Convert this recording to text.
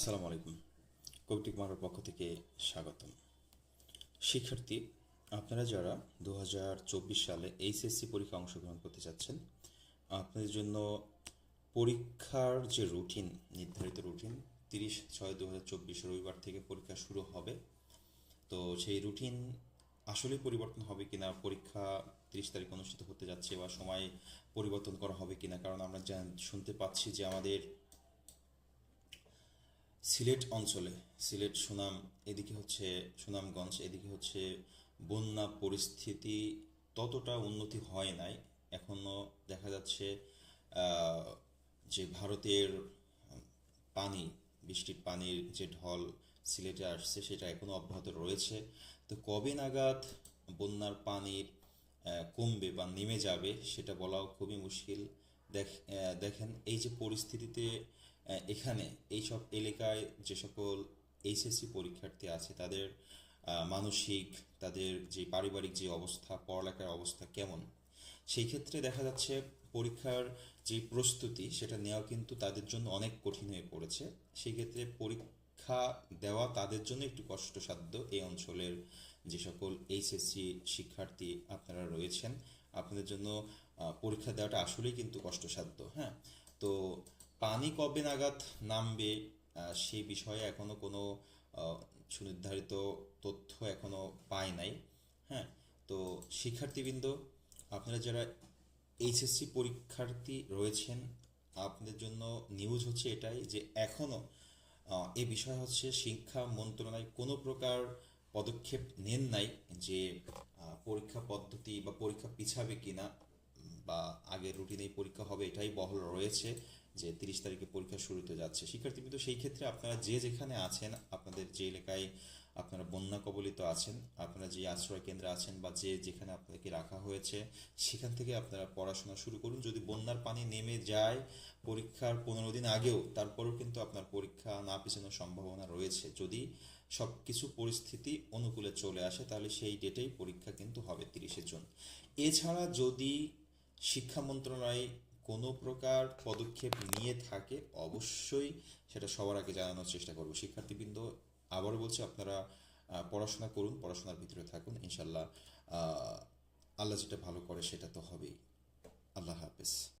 আসসালামু আলাইকুম কবিটি কুমারের পক্ষ থেকে স্বাগতম। শিক্ষার্থী, আপনারা যারা দু হাজার চব্বিশ সালে এইচএসসি পরীক্ষা অংশগ্রহণ করতে যাচ্ছেন, আপনাদের জন্য পরীক্ষার যে রুটিন, নির্ধারিত রুটিন, তিরিশ ছয় দু হাজার রবিবার থেকে পরীক্ষা শুরু হবে। তো সেই রুটিন আসলে পরিবর্তন হবে কিনা, পরীক্ষা তিরিশ তারিখ অনুষ্ঠিত হতে যাচ্ছে বা সময় পরিবর্তন করা হবে কিনা, কারণ আমরা শুনতে পাচ্ছি যে আমাদের সিলেট অঞ্চলে, সিলেট সুনাম, এদিকে হচ্ছে সুনামগঞ্জ, এদিকে হচ্ছে বন্যা পরিস্থিতি ততটা উন্নতি হয় নাই। এখনও দেখা যাচ্ছে যে ভারতের পানি, বৃষ্টির পানির যে ঢল সিলেটে আসছে, সেটা এখনও অব্যাহত রয়েছে। তো কবে নাগাদ বন্যার পানির কমবে বা নেমে যাবে, সেটা বলাও খুবই মুশকিল। দেখ দেখেন, এই যে পরিস্থিতিতে এখানে এইসব এলাকায় যে সকল এইচএসসি পরীক্ষার্থী আছে, তাদের মানসিক, তাদের যে পারিবারিক যে অবস্থা, পড়ালেখার অবস্থা কেমন? সেই ক্ষেত্রে দেখা যাচ্ছে পরীক্ষার যে প্রস্তুতি, সেটা নেওয়া কিন্তু তাদের জন্য অনেক কঠিন হয়ে পড়েছে। সেই ক্ষেত্রে পরীক্ষা দেওয়া তাদের জন্য একটু কষ্টসাধ্য। এই অঞ্চলের যে সকল এইচএসসি শিক্ষার্থী আপনারা রয়েছেন, আপনাদের জন্য পরীক্ষা দেওয়াটা আসলেই কিন্তু কষ্টসাধ্য হ্যাঁ? তো পানি কবে নাগাদ নামবে সেই বিষয়ে এখনও কোনো সুনির্ধারিত তথ্য এখনও পায় নাই। হ্যাঁ তো শিক্ষার্থীবৃন্দ আপনারা যারা এইচএসসি পরীক্ষার্থী রয়েছেন আপনাদের জন্য নিউজ হচ্ছে এটাই যে এখনও আহ, এ বিষয় হচ্ছে শিক্ষা মন্ত্রণালয় কোনো প্রকার পদক্ষেপ নেন নাই যে পরীক্ষা পদ্ধতি বা পরীক্ষা পিছাবে কিনা বা আগের রুটিনেই পরীক্ষা হবে এটাই বহল রয়েছে। যে তিরিশ তারিখে পরীক্ষা শুরুতে যাচ্ছে। শিক্ষার্থীবৃন্দ সেই ক্ষেত্রে আপনারা যে যেখানে আছেন, আপনাদের যে এলাকায় আপনারা বন্যা কবলিত আছেন, আপনারা যে আশ্রয় কেন্দ্রে আছেন বা যে যেখানে আপনাদেরকে রাখা হয়েছে, সেখান থেকে আপনারা পড়াশোনা শুরু করুন। যদি বন্যার পানি নেমে যায় পরীক্ষার পনেরো দিন আগেও, তারপরেও কিন্তু আপনার পরীক্ষা না পিছানোর সম্ভাবনা রয়েছে। যদি সব কিছু পরিস্থিতি অনুকূলে চলে আসে, তাহলে সেই ডেটেই পরীক্ষা কিন্তু হবে তিরিশে জুন। এছাড়া যদি শিক্ষা মন্ত্রণালয় কোনো প্রকার পদক্ষেপ নিয়ে থাকে, অবশ্যই সেটা সবার আগে জানানোর চেষ্টা করব। শিক্ষার্থীবৃন্দ, আবারও বলছি, আপনারা পড়াশোনা করুন, পড়াশোনার ভিতরে থাকুন, ইনশাল্লাহ আল্লাহ যেটা ভালো করে সেটা তো হবেই। আল্লাহ হাফেজ।